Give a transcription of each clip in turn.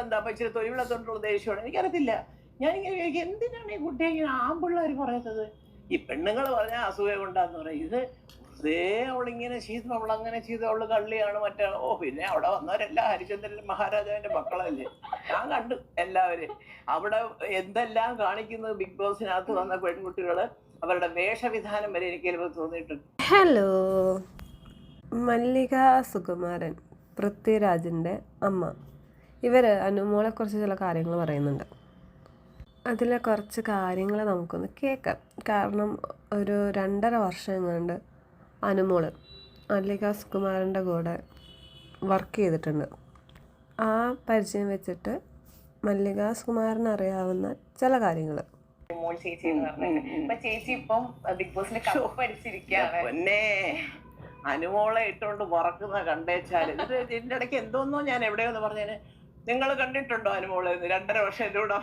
കൊണ്ട് എന്താ അപ്പം ഇച്ചിരി തൊഴിലുള്ളതുകൊണ്ടുള്ള ദേഷ്യമാണ്? എനിക്കറിയത്തില്ല. ഞാനിങ്ങനെ വിചാരിക്കും എന്തിനാണ് ഈ കുട്ടിയെ ഇങ്ങനെ ആമ്പിള്ളേർ പറയുന്നത്? ഈ പെണ്ണുങ്ങൾ പറഞ്ഞ അസൂയ കൊണ്ടാന്ന് പറയും. ഇത് വെറുതെ അവളിങ്ങനെ ചെയ്തു അവൾ അങ്ങനെ ചെയ്തു അവൾ കള്ളിയാണ് മറ്റേ ഓ പിന്നെ അവിടെ വന്നവരെല്ലാം ഹരിചന്ദ്രൻ മഹാരാജാവിന്റെ മക്കളല്ലേ? ഞാൻ കണ്ടു എല്ലാവരും അവിടെ എന്തെല്ലാം കാണിക്കുന്നത് ബിഗ് ബോസിനകത്ത് വന്ന പെൺകുട്ടികൾ? അവരുടെ വേഷവിധാനം വരെ എനിക്ക് ചിലപ്പോൾ തോന്നിയിട്ടുണ്ട്. ഹലോ. മല്ലിക സുകുമാരൻ പൃഥ്വിരാജിന്റെ അമ്മ. ഇവർ അനുമോളെക്കുറിച്ച് ചില കാര്യങ്ങൾ പറയുന്നുണ്ട്. അതിലെ കുറച്ച് കാര്യങ്ങൾ നമുക്കൊന്ന് കേൾക്കാം. കാരണം ഒരു രണ്ടര വർഷം എങ്ങാണ്ട് അനുമോൾ അല്ലിക സുകുമാരന്റെ കൂടെ വർക്ക് ചെയ്തിട്ടുണ്ട്. ആ പരിചയം വെച്ചിട്ട് മല്ലിക സുകുമാരൻ അറിയാവുന്ന ചില കാര്യങ്ങൾ മോൾ ചേച്ചി എന്ന് അപ്പൊ ചേച്ചി ഇപ്പം ബിഗ് ബോസിന്റെ കപ്പ് അടിച്ചിരിക്കുകയാണ്. അനുമോളെ ഇട്ടുകൊണ്ട് വറക്കുന്ന കണ്ടേച്ചാൽ ഇത് ഇതിന്റെ ഇടയ്ക്ക് എന്തോന്നോ ഞാൻ എവിടെയോന്ന് പറഞ്ഞേന്. നിങ്ങൾ കണ്ടിട്ടുണ്ടോ അനുമോളെ എന്ന് രണ്ടര വർഷം കൂടെ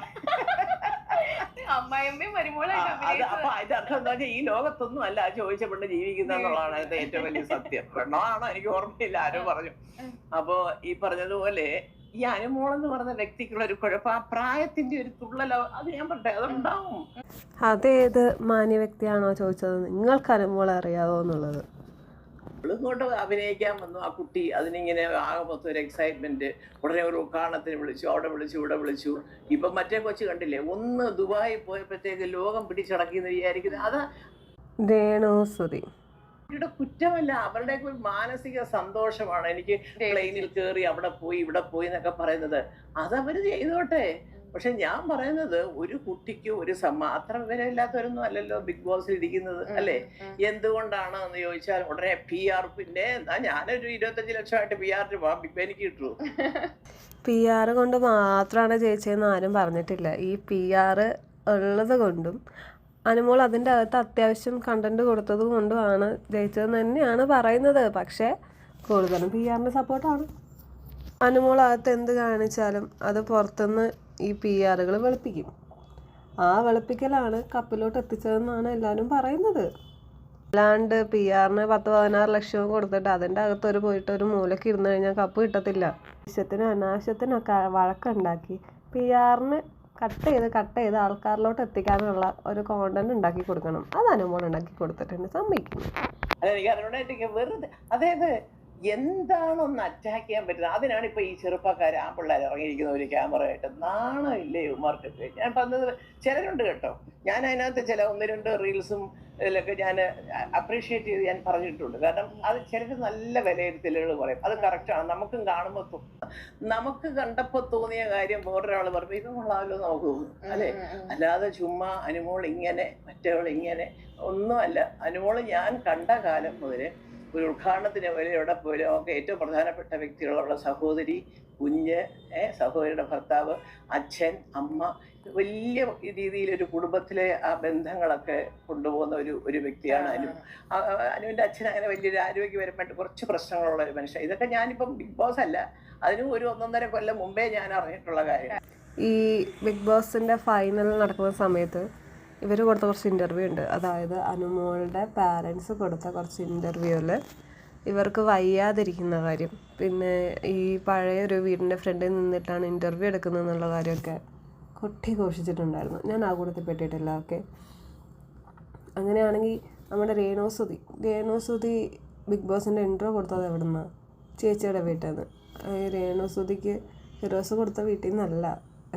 അമ്മായിയമ്മയും മരുമോളെ ആ, അത് അപ്പൊ അതിന്റെ അർത്ഥം എന്താ വെച്ചാൽ ഈ ലോകത്തൊന്നും അല്ല ആ ചോദിച്ച പെണ്ണ് ജീവിക്കുന്ന എന്നുള്ളതാണ് അതിന്റെ ഏറ്റവും വലിയ സത്യം. പെണ്ണാണോ എനിക്ക് ഓർമ്മയില്ല ആരോ പറഞ്ഞു. അപ്പോ ഈ പറഞ്ഞതുപോലെ ഈ അനുമോളെന്ന് പറഞ്ഞ വ്യക്തിക്കുള്ള ഒരു കുഴപ്പം ആ പ്രായത്തിന്റെ ഒരു തുള്ളലോ അത് ഞാൻ പറഞ്ഞു അതുണ്ടാവും. അതേത് മാന്യ വ്യക്തിയാണോ ചോദിച്ചത്? നിങ്ങൾക്ക് അനുമോളെ അറിയാവോ എന്നുള്ളത്? ഇങ്ങോട്ട് അഭിനയിക്കാൻ വന്നു. ആ കുട്ടി അതിനിങ്ങനെ ആകെ മൊത്തം ഒരു എക്സൈറ്റ്മെന്റ് ഉടനെ ഒരു ഉദ്ഘാടനത്തിന് വിളിച്ചു അവിടെ വിളിച്ചു ഇവിടെ വിളിച്ചു. ഇപ്പൊ മറ്റേ കൊച്ചു കണ്ടില്ലേ? ഒന്ന് ദുബായി പോയപ്പോഴത്തേക്ക് ലോകം പിടിച്ചടക്കി എന്ന് വിചാരിക്കുന്നത് അത് രേണു സുതി അവരുടെ കുറ്റമല്ല. അവരുടെ ഒരു മാനസിക സന്തോഷമാണ്. എനിക്ക് പ്ലെയിനിൽ കയറി അവിടെ പോയി ഇവിടെ പോയി എന്നൊക്കെ പറയുന്നത്. അതവര് ചെയ്തോട്ടെ? പക്ഷെ ഞാൻ പറയുന്നത് ഒരു കുട്ടിക്ക് ഒരു സമ്മ അത്ര വിവരമില്ലാത്തവരൊന്നും അല്ലല്ലോ ബിഗ് ബോസിൽ ഇരിക്കുന്നത് അല്ലേ? എന്തുകൊണ്ടാണ് എന്ന് ചോദിച്ചാൽ ഉടനെ പി ആർ പിന്നെ എന്നാ ഞാനൊരു ഇരുപത്തഞ്ച് ലക്ഷമായിട്ട് പി ആറിന് പോവാം ബിഗ് എനിക്ക് കിട്ടൂ. പി ആർ കൊണ്ട് മാത്രമാണ് ജയിച്ചതെന്ന് ആരും പറഞ്ഞിട്ടില്ല. ഈ പി ആർ ഉള്ളത് കൊണ്ടും അനുമോൾ അതിന്റെ അകത്ത് അത്യാവശ്യം കണ്ടന്റ് കൊടുത്തത് കൊണ്ടുമാണ് ജയിച്ചതെന്ന് തന്നെയാണ് പറയുന്നത്. പക്ഷേ കൂടുതലും പി ആറിന്റെ സപ്പോർട്ടാണ് അനുമോൾ അകത്ത് എന്ത് കാണിച്ചാലും അത് പുറത്തുനിന്ന് ഈ പി ആറുകൾ വെളുപ്പിക്കും. ആ വെളുപ്പിക്കലാണ് കപ്പിലോട്ട് എത്തിച്ചതെന്നാണ് എല്ലാവരും പറയുന്നത്. അല്ലാണ്ട് പി ആറിന് പത്ത് പതിനാറ് ലക്ഷവും കൊടുത്തിട്ട് അതിന്റെ അകത്തൊരു പോയിട്ട് ഒരു മൂലക്ക് ഇരുന്ന് കഴിഞ്ഞാൽ കപ്പ് കിട്ടത്തില്ല. ആവശ്യത്തിന് അനാവശ്യത്തിനൊക്കെ വഴക്കുണ്ടാക്കി പി ആറിന് കട്ട് ചെയ്ത് കട്ട് ചെയ്ത് ആൾക്കാരിലോട്ട് എത്തിക്കാനുള്ള ഒരു കോണ്ടന്റ് ഉണ്ടാക്കി കൊടുക്കണം. അത് അനുമോൾ ഉണ്ടാക്കി കൊടുത്തിട്ടുണ്ട്. സമ്മതിക്കുന്നു. അല്ല എന്താണൊന്ന് അറ്റാക്ക് ചെയ്യാൻ പറ്റുന്നത്? അതിനാണ് ഇപ്പൊ ഈ ചെറുപ്പക്കാർ ആ പിള്ളേർ ഇറങ്ങിയിരിക്കുന്ന ഒരു ക്യാമറ ആയിട്ട്. നാണമില്ലേ ഉമാർക്കൊക്കെ ഞാൻ പറഞ്ഞത് ചിലരുണ്ട് കേട്ടോ. ഞാൻ അതിനകത്ത് ചില ഒന്ന് രണ്ട് റീൽസും ഇതിലൊക്കെ ഞാൻ അപ്രീഷിയേറ്റ് ചെയ്ത് ഞാൻ പറഞ്ഞിട്ടുണ്ട്. കാരണം അത് ചിലർ നല്ല വിലയിരുത്തലുകൾ പറയും. അത് കറക്റ്റാണ് നമുക്കും കാണുമ്പോൾ തോന്നും നമുക്ക് കണ്ടപ്പോൾ തോന്നിയ കാര്യം വേറൊരാൾ പറഞ്ഞു ഇത് കൊള്ളാമല്ലോ നമുക്ക് തോന്നും. അല്ലേ? അല്ലാതെ ചുമ്മാ അനുമോൾ ഇങ്ങനെ മറ്റവൾ ഇങ്ങനെ ഒന്നുമല്ല. അനുമോൾ ഞാൻ കണ്ട കാലം മുതൽ ഒരു ഉദ്ഘാടനത്തിന് പോലും എവിടെ പോലും ഒക്കെ ഏറ്റവും പ്രധാനപ്പെട്ട വ്യക്തികളുള്ള സഹോദരി കുഞ്ഞ് സഹോദരിയുടെ ഭർത്താവ് അച്ഛൻ അമ്മ വലിയ രീതിയിൽ ഒരു കുടുംബത്തിലെ ആ ബന്ധങ്ങളൊക്കെ കൊണ്ടുപോകുന്ന ഒരു ഒരു വ്യക്തിയാണ് അനു. അനുവിന്റെ അച്ഛൻ അങ്ങനെ വലിയൊരു ആരോഗ്യപരമായിട്ട് കുറച്ച് പ്രശ്നങ്ങളുള്ള ഒരു മനുഷ്യൻ. ഇതൊക്കെ ഞാനിപ്പം ബിഗ് ബോസ് അല്ല അതിനും ഒരു ഒന്നൊന്നര കൊല്ലം മുമ്പേ ഞാൻ അറിഞ്ഞിട്ടുള്ള കാര്യം ഈ ബിഗ് ബോസിന്റെ ഫൈനൽ നടക്കുന്ന സമയത്ത് ഇവർ കൊടുത്ത കുറച്ച് ഇന്റർവ്യൂ ഉണ്ട്. അതായത് അനുമോളുടെ പാരൻസ് കൊടുത്ത കുറച്ച് ഇന്റർവ്യൂവിൽ ഇവർക്ക് വയ്യാതിരിക്കുന്ന കാര്യം. പിന്നെ ഈ പഴയ ഒരു വീടിന്റെ ഫ്രണ്ടിൽ നിന്നിട്ടാണ് ഇന്റർവ്യൂ എടുക്കുന്നത് എന്നുള്ള കാര്യമൊക്കെ കൊട്ടി ഘോഷിച്ചിട്ടുണ്ടായിരുന്നു. ഞാൻ ആ കൂട്ടത്തിൽ പെട്ടിട്ടില്ല ഓക്കെ അങ്ങനെയാണെങ്കിൽ നമ്മുടെ രേണുസുതി രേണുസുതി ബിഗ് ബോസിന്റെ ഇൻട്രോ കൊടുത്തത് എവിടെ നിന്നാണ് ചേച്ചിയുടെ വീട്ടിൽ നിന്ന് രേണുസുതിക്ക് ഹിറോസ് കൊടുത്ത വീട്ടിൽ നിന്നല്ല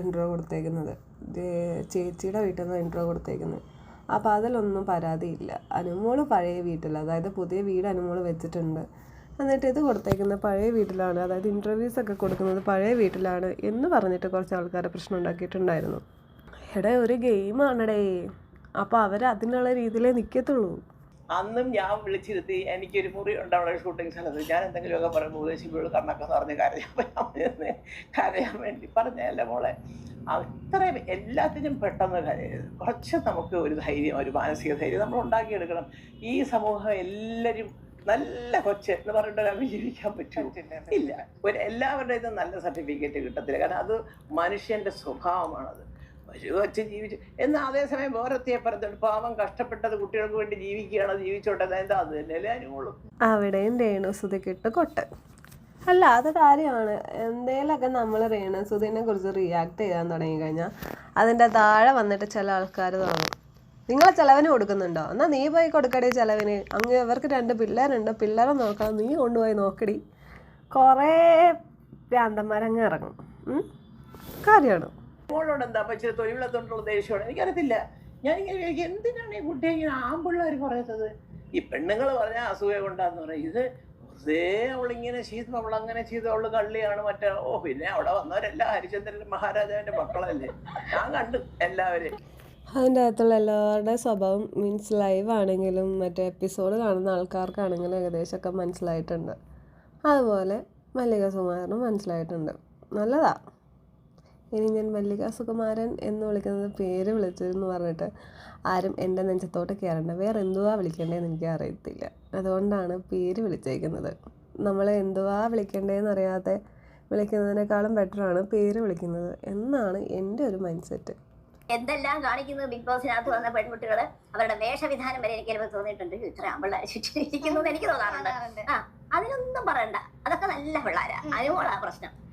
ഇൻട്രോ കൊടുത്തേക്കുന്നത്. ചേച്ചിയുടെ വീട്ടിൽ നിന്ന് ഇൻട്രോ കൊടുത്തേക്കുന്നത്. അപ്പോൾ അതിലൊന്നും പരാതിയില്ല. അനുമോൾ പഴയ വീട്ടിൽ അതായത് പുതിയ വീട് അനുമോൾ വെച്ചിട്ടുണ്ട്. എന്നിട്ട് ഇത് കൊടുത്തേക്കുന്നത് പഴയ വീട്ടിലാണ്. അതായത് ഇന്റർവ്യൂസ് ഒക്കെ കൊടുക്കുന്നത് പഴയ വീട്ടിലാണ് എന്ന് പറഞ്ഞിട്ട് കുറച്ച് ആൾക്കാരെ പ്രശ്നം ഉണ്ടാക്കിയിട്ടുണ്ടായിരുന്നു. എടേ ഒരു ഗെയിമാണടേ അപ്പോൾ അവർ അതിനുള്ള രീതിയിലേ നിൽക്കത്തുള്ളൂ അന്നും ഞാൻ വിളിച്ചിരുത്തി എനിക്കൊരു മുറി ഉണ്ട് അവിടെ ഷൂട്ടിംഗ് സ്ഥലത്ത്. ഞാൻ എന്തെങ്കിലുമൊക്കെ പറയുമ്പോൾ ഉദ്ദേശിക്കുമ്പോൾ കണ്ണൊക്കെ നിറഞ്ഞ് കരയാൻ പറ്റാമെന്ന് കരയാൻ വേണ്ടി പറഞ്ഞല്ല മോളെ? അത്രയും എല്ലാത്തിനും പെട്ടെന്ന് കരയരുത്. കുറച്ച് നമുക്ക് ഒരു ധൈര്യം ഒരു മാനസിക ധൈര്യം നമ്മൾ ഉണ്ടാക്കിയെടുക്കണം. ഈ സമൂഹം എല്ലാവരും നല്ല കൊച്ച് എന്ന് പറഞ്ഞിട്ട് ഒരാൾ ജീവിക്കാൻ പറ്റും. ഇല്ല. ഒരു എല്ലാവരുടെയും നല്ല സർട്ടിഫിക്കറ്റ് കിട്ടത്തില്ല. കാരണം അത് മനുഷ്യന്റെ സ്വഭാവമാണത്. ഒരു വച്ച് ജീവിച്ചു എന്നാൽ അതേസമയം വേറെത്തിയെ പറഞ്ഞിട്ട് പാവം കഷ്ടപ്പെട്ടത് കുട്ടികൾക്ക് വേണ്ടി ജീവിക്കുകയാണ് ജീവിച്ചോട്ടെ എന്താ അത് തന്നെയല്ലേ അനുകൂലം. അവിടെയും രേണുസുതിക്കിട്ട് കൊട്ട് അല്ല അത് കാര്യമാണ്. എന്തേലൊക്കെ നമ്മൾ രേണുസുതിനെ കുറിച്ച് റിയാക്ട് ചെയ്യാൻ തുടങ്ങി കഴിഞ്ഞാൽ അതിന്റെ താഴെ വന്നിട്ട് ചില ആൾക്കാർ തോന്നും. നിങ്ങളെ ചിലവിന് കൊടുക്കുന്നുണ്ടോ? എന്നാൽ നീ പോയി കൊടുക്കടി ചിലവിന്. അങ്ങ് ഇവർക്ക് രണ്ട് പിള്ളേരുണ്ട്. പിള്ളേരെ നോക്കാം നീ കൊണ്ടുപോയി നോക്കടി. കുറേ ഭ്രാന്തന്മാരങ്ങ് ഇറങ്ങും. കാര്യമാണ്. മോളോട് എന്താ അപ്പൊ ഇച്ചിരി തൊഴിലുള്ളതുകൊണ്ടുള്ള ദേഷ്യമാണ് എനിക്കറിയത്തില്ല. ഞാൻ ഇങ്ങനെ എന്തിനാണ് ഈ കുട്ടിയെ ഇങ്ങനെ ആമ്പിള്ളേർ പറയുന്നത്? ഈ പെണ്ണുങ്ങൾ പറഞ്ഞാൽ അസൂയ കൊണ്ടാന്ന് പറയും. ഇത് വെറുതെ അവളിങ്ങനെ ചെയ്തു അവൾ അങ്ങനെ ചെയ്തു അവൾ കള്ളിയാണ് മറ്റേ. ഓ പിന്നെ അവിടെ വന്നവരെല്ലാം ഹരിചന്ദ്രൻ മഹാരാജാവിന്റെ മക്കളല്ലേ? ഞാൻ കണ്ടു എല്ലാവരെയും. അതിന്റെ അകത്തുള്ള എല്ലാവരുടെ സ്വഭാവം മീൻസ് ലൈവ് ആണെങ്കിലും മറ്റേ എപ്പിസോഡ് കാണുന്ന ആൾക്കാർക്കാണെങ്കിലും ഏകദേശമൊക്കെ മനസ്സിലായിട്ടുണ്ട്. അതുപോലെ മല്ലിക സുകുമാരനും മനസ്സിലായിട്ടുണ്ട്. നല്ലതാ. ഇനി ഞാൻ മല്ലിക സുകുമാരൻ എന്ന് വിളിക്കുന്നത് പേര് വിളിച്ചതെന്ന് പറഞ്ഞിട്ട് ആരും എന്റെ നെഞ്ചത്തോട്ട് കയറണ്ട. വേറെ എന്തുവാ വിളിക്കേണ്ടതെന്ന് എനിക്ക് അറിയത്തില്ല അതുകൊണ്ടാണ് പേര് വിളിച്ചേക്കുന്നത്. നമ്മൾ എന്തുവാ വിളിക്കേണ്ടതെന്ന് അറിയാതെ വിളിക്കുന്നതിനേക്കാളും ബെറ്ററാണ് പേര് വിളിക്കുന്നത് എന്നാണ് എന്റെ ഒരു മൈൻഡ് സെറ്റ് എന്തെല്ലാം കാണിക്കുന്നത് ബിഗ് ബോസിനകത്ത് വന്ന പെൺകുട്ടികൾ അവരുടെ വേഷവിധാനം വരെ എനിക്ക് ചിലപ്പോൾ തോന്നിയിട്ടുണ്ട്. "അയ്യോ, ഇത്ര പിള്ളേർ എന്ന് എനിക്ക് തോന്നാറുണ്ട്. ആ അതിനൊന്നും പറയണ്ട. അതൊക്കെ നല്ല പിള്ളേരാ. അനുമോളാ പ്രശ്നം.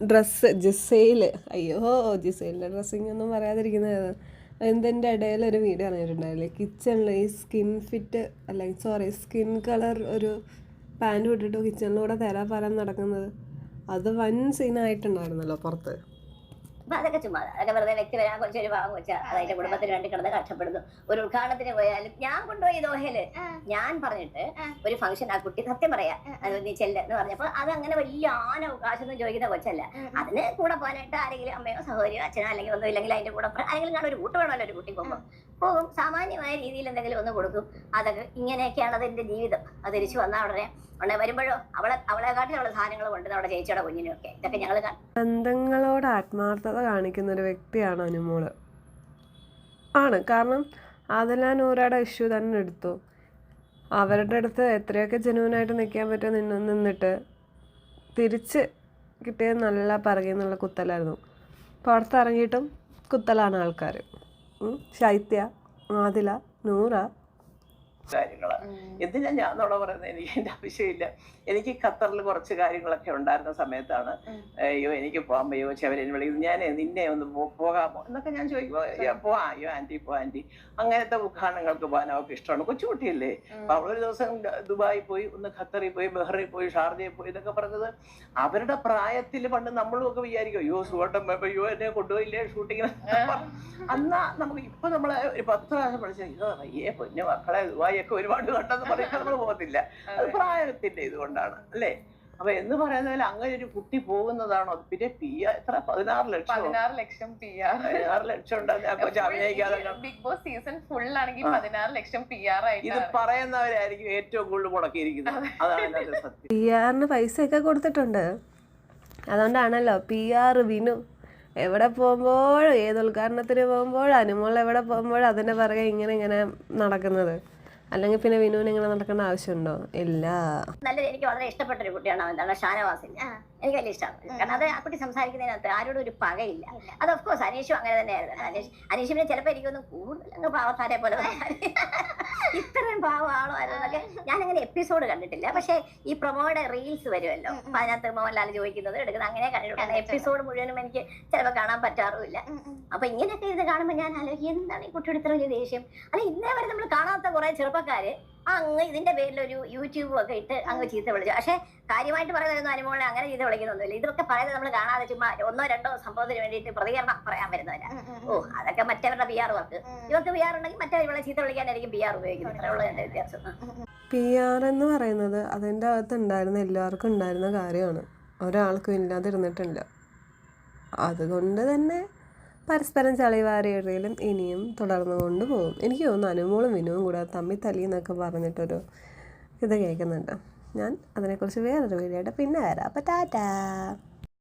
ഡ്രസ്സ് ജിസയിൽ അയ്യോ ജിസയിലിന്റെ ഡ്രസ്സിങ് ഒന്നും പറയാതിരിക്കുന്നത്. എന്തിന്റെ ഇടയിൽ ഒരു വീഡിയോ ഇറങ്ങിയിട്ടുണ്ടായില്ലേ? കിച്ചണിൽ ഈ സ്കിൻ ഫിറ്റ് അല്ല സോറി സ്കിൻ കളർ ഒരു പാന്റ് ഇട്ടിട്ട് കിച്ചണിലൂടെ തരാപാരം നടക്കുന്നത്. അത് വൻ സീനായിട്ടുണ്ടായിരുന്നല്ലോ പുറത്ത്. അപ്പൊ അതൊക്കെ ചുമ്മാ അതൊക്കെ വെറുതെ വ്യക്തി വരാൻ കുറച്ചൊരു ഭാഗം വെച്ചാൽ അതായത് കുടുംബത്തിന് വേണ്ടി കിടന്ന് കഷ്ടപ്പെടുന്നു. ഒരു ഉദ്ഘാടനത്തിന് പോയാലും ഞാൻ കൊണ്ടുപോയി ദോഹയിൽ. ഞാൻ പറഞ്ഞിട്ട് ഒരു ഫംഗ്ഷൻ ആ കുട്ടി സത്യം പറയാ. അത് നീ ചെല്ല എന്ന് പറഞ്ഞപ്പോ അത് അങ്ങനെ വലിയ ആന അവകാശമൊന്നും ചോദിക്കുന്ന കൊച്ചല്ല. അതിന് കൂടെ പോകാനായിട്ട് ആരെങ്കിലും അമ്മയോ സഹോദരിയോ അച്ഛനോ അല്ലെങ്കിൽ ഒന്നും ഇല്ലെങ്കിൽ അതിന്റെ കൂടെ ആരെങ്കിലും ഞാൻ ഒരു കൂട്ട് വേണമല്ലോ ഒരു കുട്ടി പോകുമ്പോൾ പോകും സാമാന്യമായ രീതിയിൽ എന്തെങ്കിലും ഒന്ന് കൊടുക്കും. അതൊക്കെ ഇങ്ങനെയൊക്കെയാണ് അതിന്റെ ജീവിതം. അത് തിരിച്ചു വന്ന ഉടനെ ഉടനെ വരുമ്പോഴോ അവളെ അവളെക്കാട്ടിലുള്ള സാധനങ്ങൾ കൊണ്ട് അവിടെ ചേച്ചിയുടെ കുഞ്ഞിനും ഒക്കെ ഇതൊക്കെ ഞങ്ങൾ ബന്ധങ്ങളോട് ആത്മാർത്ഥത കാണിക്കുന്ന ഒരു വ്യക്തിയാണ് അനുമോൾ. ആണ്. കാരണം അതെല്ലാം നൂറയുടെ ഇഷ്യൂ തന്നെ എടുത്തു. അവരുടെ അടുത്ത് എത്രയൊക്കെ ജനുവനായിട്ട് നിൽക്കാൻ പറ്റുമോ നിന്ന് നിന്നിട്ട് തിരിച്ച് കിട്ടിയത് നല്ല പറകിൽ നിന്നുള്ള കുത്തലായിരുന്നു പുറത്തിറങ്ങിയിട്ടും കുത്തലാണ് ആൾക്കാർ ശൈത്യ ആദില നൂറ കാര്യങ്ങളാണ് എന്തിനാ ഞാൻ എന്നുള്ള പറയുന്നത് എനിക്ക് എന്റെ ആവശ്യമില്ല. എനിക്ക് ഖത്തറിൽ കുറച്ച് കാര്യങ്ങളൊക്കെ ഉണ്ടായിരുന്ന സമയത്താണ് അയ്യോ എനിക്ക് പോകാൻ പയ്യോ ചെവരൻ വിളിക്കുന്നത് ഞാൻ നിന്നെ ഒന്ന് പോകാമോ എന്നൊക്കെ ഞാൻ ചോദിക്കുമ്പോൾ പോവാ അയ്യോ ആന്റി പോ ആന്റി അങ്ങനത്തെ ഉദ്ഘാടനങ്ങൾക്ക് പോകാൻ അവർക്ക് ഇഷ്ടമാണ്. കൊച്ചുകുട്ടിയല്ലേ? അപ്പൊ അവളൊരു ദിവസം ദുബായി പോയി ഒന്ന് ഖത്തറിൽ പോയി ബഹ്റയിൽ പോയി ഷാർജയിൽ പോയി ഇതൊക്കെ പറഞ്ഞത് അവരുടെ പ്രായത്തിൽ പണ്ട് നമ്മളും ഒക്കെ വിചാരിക്കും അയ്യോ സുഖട്ടം അയ്യോ എന്നെ കൊണ്ടുപോയില്ലേ ഷൂട്ടിങ്ങിന്? അന്നാ നമുക്ക് ഇപ്പൊ നമ്മളെ ഒരു പത്ത് പ്രാവശ്യം പഠിച്ചാൽ ഇതോ അയ്യേ പൊന്നു മക്കളെ ദുബായി ഒക്കെ ഒരുപാട് കണ്ടെന്ന് പറയാൻ നമ്മൾ പോകത്തില്ല. അത് പ്രായത്തിന്റെ ഇതുകൊണ്ടാണ് അല്ലേ? അപ്പൊ എന്ന് പറയുന്ന പോലെ അങ്ങനെ ഒരു കുട്ടി പോകുന്നതാണോ? പിന്നെ പി ആർ എത്ര? പതിനാറ് ലക്ഷം പതിനാറ് ലക്ഷം പി ആർ. പതിനാറ് lakh Bigg Boss season full ആണെങ്കിൽ. പതിനാറ് ലക്ഷം പി ആർ ഇത് പറയുന്നവരായിരിക്കും ഏറ്റവും കൂടുതൽ മുടക്കിയിരിക്കുന്നത്. അതാണ് സത്യം. പി ആറിന് പൈസ ഒക്കെ കൊടുത്തിട്ടുണ്ട്. അതുകൊണ്ടാണല്ലോ പി ആർ വിനു. എവിടെ പോകുമ്പോഴും ഏത് ഉദ്ഘാടനത്തിന് പോകുമ്പോഴും അനുമോൾ എവിടെ പോകുമ്പോഴും അതിന്റെ പുറകെ ഇങ്ങനെ ഇങ്ങനെ നടക്കുന്നത്. അല്ലെങ്കിൽ പിന്നെ വിനുവിന് ഇങ്ങനെ നടക്കേണ്ട ആവശ്യമുണ്ടോ? ഇല്ല. നല്ല എനിക്ക് വളരെ ഇഷ്ടപ്പെട്ട ഒരു കുട്ടിയാണ് എന്താണ്? ഷാനവാസിൻ എനിക്ക് വലിയ ഇഷ്ടമാണ്. കാരണം അത് ആ കുട്ടി സംസാരിക്കുന്നതിനകത്ത് ആരോടും ഒരു പകയില്ല. അത് ഓഫ് കോഴ്സ് അനീഷും അങ്ങനെ തന്നെയായിരുന്നു. അനീഷ് അനീഷിനെ ചിലപ്പോൾ എനിക്കൊന്നും കൂടുതൽ അങ്ങ് പാവത്താരെ പോലെ ഞാനങ്ങനെ ഞാൻ അങ്ങനെ എപ്പിസോഡ് കണ്ടിട്ടില്ല. പക്ഷെ ഈ പ്രൊമോയുടെ റീൽസ് വരുമല്ലോ. അപ്പൊ അതിനകത്ത് മോഹൻലാൽ ചോദിക്കുന്നത് എടുക്കുന്നത് അങ്ങനെ കണ്ടിട്ടുണ്ട്. എപ്പിസോഡ് മുഴുവനും എനിക്ക് ചിലപ്പോൾ കാണാൻ പറ്റാറുമില്ല. അപ്പൊ ഇങ്ങനെയൊക്കെ ഇത് കാണുമ്പോൾ ഞാൻ ആലോചിക്കും എന്താണ് ഈ കുട്ടിയുടെ ഇത്ര വലിയ ദേഷ്യം? അല്ല ഇന്നേ വരെ നമ്മൾ കാണാത്ത കുറെ ചെറുപ്പക്കാര് അങ്ങ് ഇതിന്റെ പേരിൽ ഒരു യൂട്യൂബും ഒക്കെ ഇട്ട് അങ്ങ് ചീത്ത വിളിച്ചു. പക്ഷെ കാര്യമായിട്ട് പറയുന്നതൊന്നും അനുമോളെ അങ്ങനെ ചീത്ത വിളിക്കുന്നൊന്നുമില്ല. ഇതൊക്കെ പറയുന്നത് നമ്മൾ കാണാതെ ചുമ്മാ ഒന്നോ രണ്ടോ സംഭവത്തിന് വേണ്ടിയിട്ട് പ്രതികരണം പറയാൻ വരുന്നവരാ. ഓ അതൊക്കെ മറ്റവരുടെ പി ആർ വർക്ക്. ഇവർക്ക് പി ആർ ഉണ്ടെങ്കിൽ മറ്റേ ഇവളെ ചീത്ത വിളിക്കാനായിരിക്കും പി ആർ ഉപയോഗിക്കുന്നത്. അത്രയുള്ള ഉള്ളൂ എന്റെ വ്യത്യാസം. പി ആർ എന്ന് പറയുന്നത് അതിന്റെ അകത്ത് ഉണ്ടായിരുന്ന എല്ലാവർക്കും ഉണ്ടായിരുന്ന കാര്യമാണ്. ഒരാൾക്കും ഇല്ലാതിരുന്നിട്ടില്ല. അതുകൊണ്ട് തന്നെ പരസ്പരം ചളിവാരിയിടയിലും ഇനിയും തുടർന്നു കൊണ്ടുപോകും എനിക്ക് തോന്നുന്നു അനുമോളും വിനുവും കൂടെ തമ്മി തല്ലി എന്നൊക്കെ പറഞ്ഞിട്ടൊരു ഇത് കേൾക്കുന്നുണ്ട്. ഞാൻ അതിനെക്കുറിച്ച് വേറൊരു വീഡിയോ ആയിട്ട് പിന്നെ വരാം. അപ്പം ടാറ്റാ.